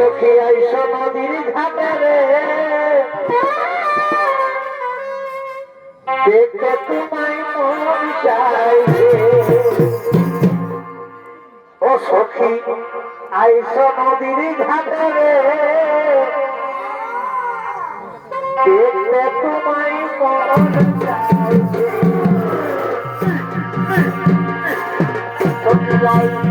সখী আইসো নদীর ঘাটারে দেখতে তোমায় মন চাইছে ও সখী আইসো নদীর ঘাটারে দেখতে তোমায় মন চাইছে সখী আইসো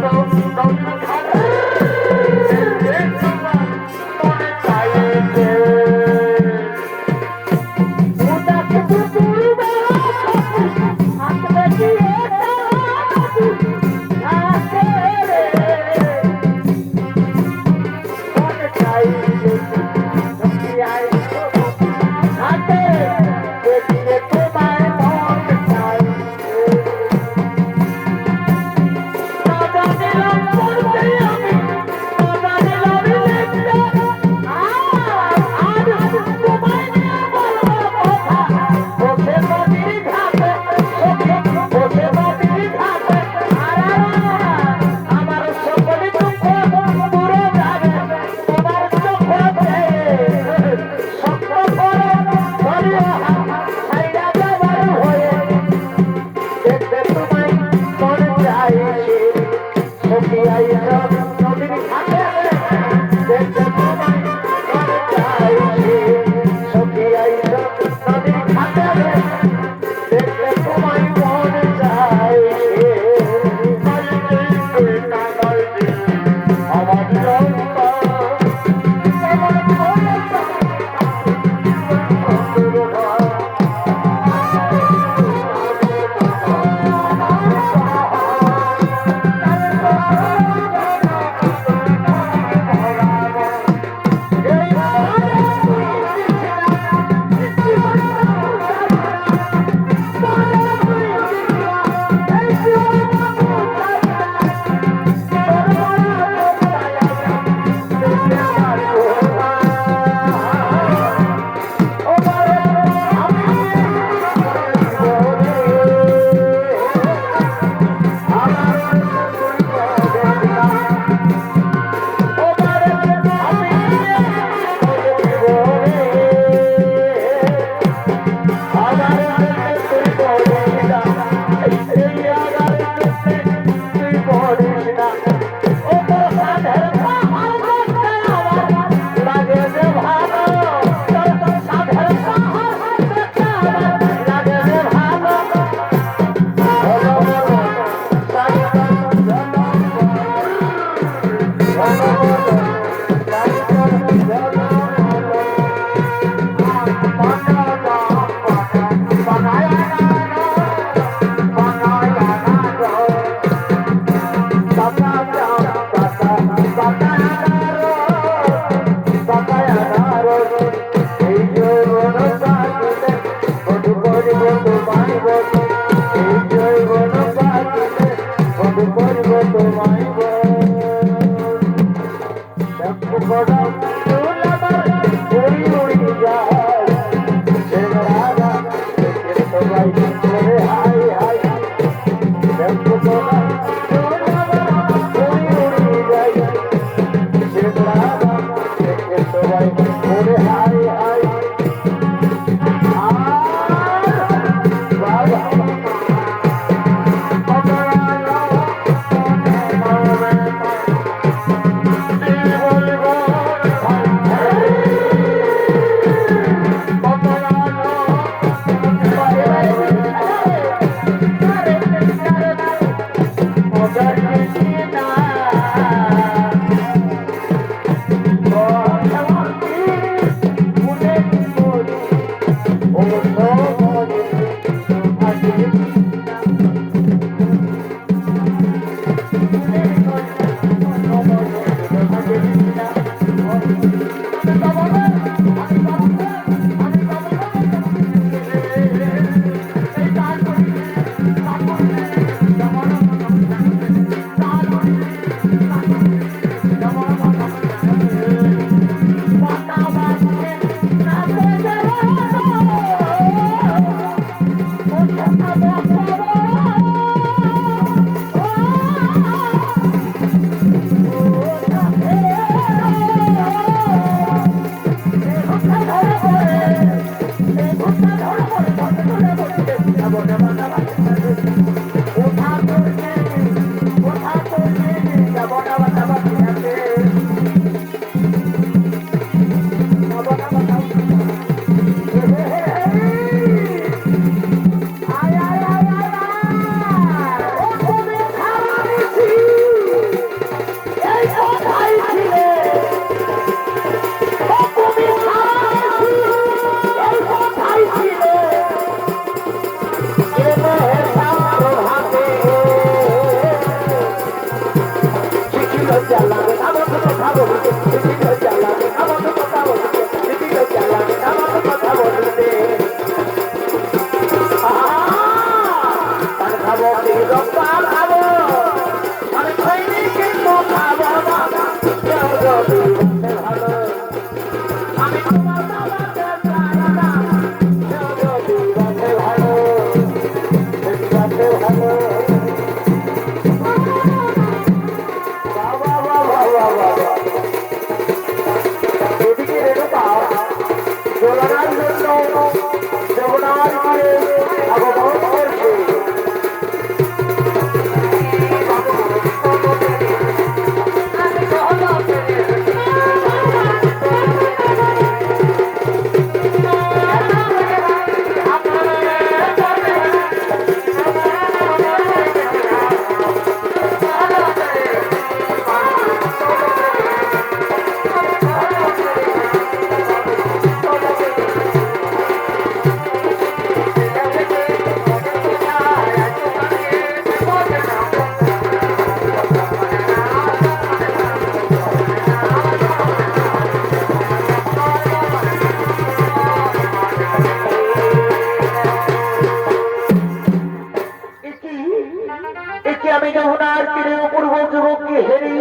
দেখি আমি যমুনার তীরে অপূর্ব যুবককে হেরি,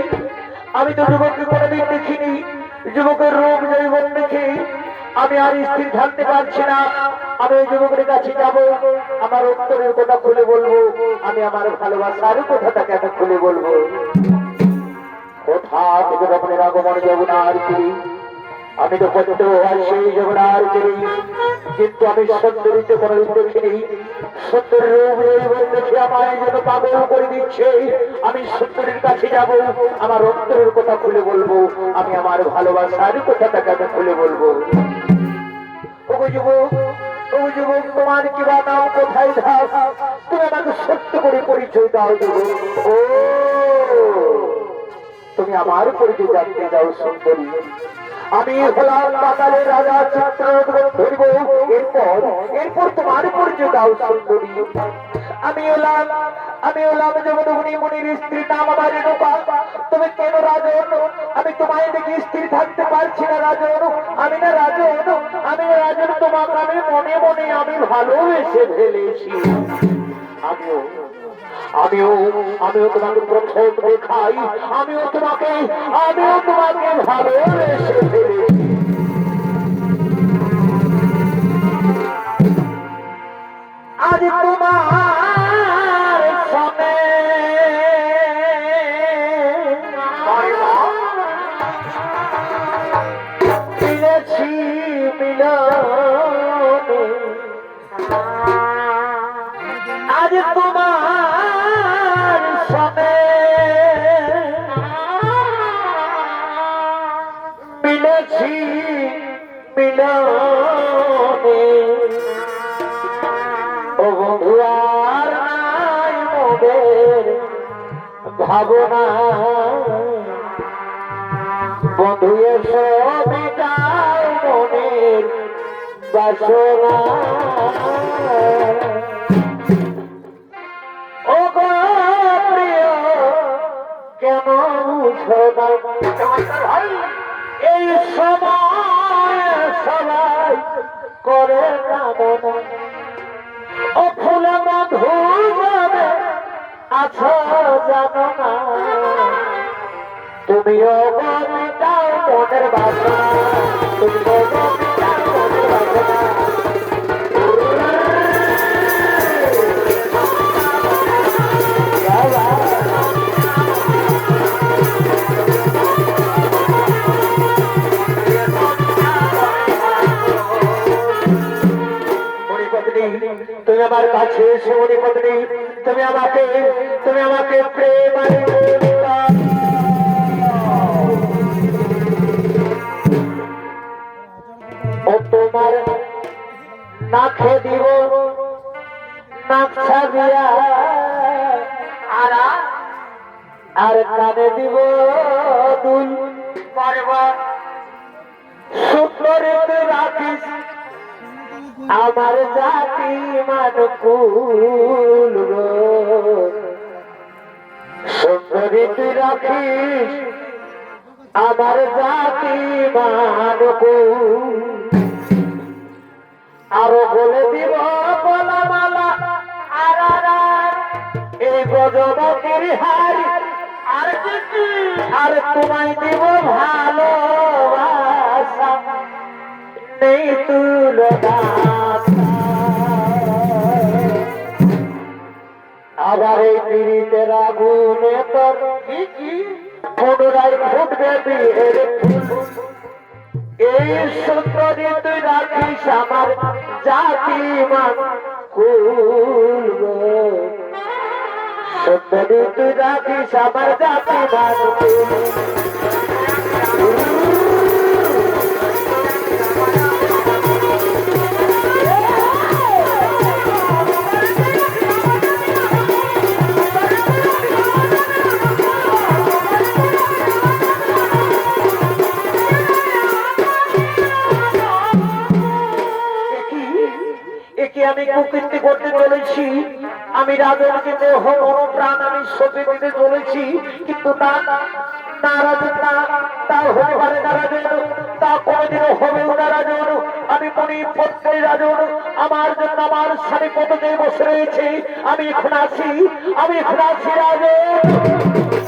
আমি তো যুবককে কোনোদিন দেখিনি। যুবকের রোগ যৌবন দেখে, আমি আর স্থির থাকতে পারছি না। আমি ওই যুবকের কাছে যাব, আমার উত্তরের কথা খুলে বলব, আমি আমার ভালোবাসার কথাটাকে আমি খুলে বলব। কোথা থেকে রকমের আগমন যাব না আর কি আমি তো আর সেই যমুনার তীরে কিন্তু আমি সুন্দরীতে কোনোদিন দেখিনি সুন্দর রূপ দেখে আমায় যেন পাগল করে দিচ্ছে, আমি সুন্দরীর কাছে যাব। আমার অন্তরের কথা খুলে বলব। আমি আমার ভালোবাসার কথাটাকে আমি খুলে বলব। করে তুমি আমার পরিচয় জানতে যাও সুন্দরী। আমি হলাম পাতালের রাজা চিত্র ধরব। এরপর এরপর তোমার পরিচয় দাও সুন্দরী। আমি হলাম আমি হলাম যমুনি মুনির স্ত্রী নাম আমার রেণুকা তুমি কেন রাজন? আমি তোমায় দেখে স্থির থাকতে পারছি না রাজন। আমি না রাজন, আমি রাজন তোমাকে আমি মনে মনে আমি ভালোবেসে ফেলেছি। আমিও আমিও আমিও তোমাকে প্রথম দেখাই। আমিও তোমাকে আমিও তোমাকে ভালোবেসে ফেলেছি আজ তোমার ভাবনা বন্ধু, এসো মেটাও মনের বাসনা। ও প্রিয় কেন বুঝো এই সময় সবাই করে না আছো জানো না। তুমিও গমিটাও মনের বাসনা। তুমি আমাকে তুমি আমাকে প্রেম। ও তোমার নাখে দিব দিয়া। আর আর কানে দিব দুল। সুন্দর রাখিস। আমার জাতি মানকুল। সুন্দরী তুই রাখিস, আমার জাতি মানকুল। আরও বলে দিব বলামালা আর এই গজবতির হারি আর তোমায় দিব ভালোবাসা। নেই তুলনা আবার এই পীড়িতের আগুনে পুনরায় ফুটবে এই সুন্দরী তুই রাখিস আমার জাতি মান। সুন্দরী তুই রাখিস আমার জাতি মান চলেছি আমি রাজাকে দেহ প্রাণ আমি সতে দিতে চলেছি, কিন্তু তা না রাজন আমি রাজন আমার জন্য, আমার বসে রয়েছে, আমি এখন আছি, আমি এখন আছি রাজন